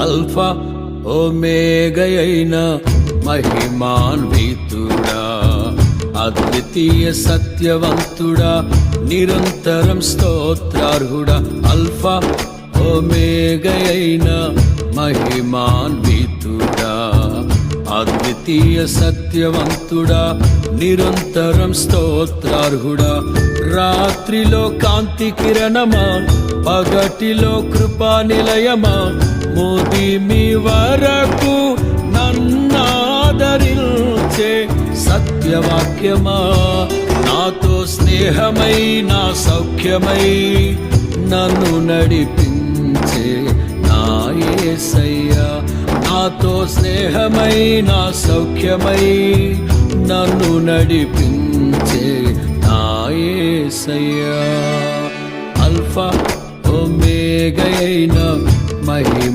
Alpha ఓమేగయైన మహిమాన్వితుడా అద్వితీయ సత్యవంతుడా నిరంతరం స్తోత్రార్హుడా. Alpha ఓమేగయైన మహిమాన్వితుడా అద్వితీయ సత్యవంతుడా నిరంతరం స్తోత్రార్హుడా. రాత్రిలో కాంతి కిరణమా పగటిలో కృపా నిలయమా మోది వరకు నన్నాదరించే సత్యవాక్యమా? నాతో స్నేహమై నా సౌఖ్యమై నన్ను నడిపించే నా ఏసయ్యా. నాతో స్నేహమై నా సౌఖ్యమై నన్ను నడిపించే నా ఏసయ్యా. అల్ఫా ఒమేగయైన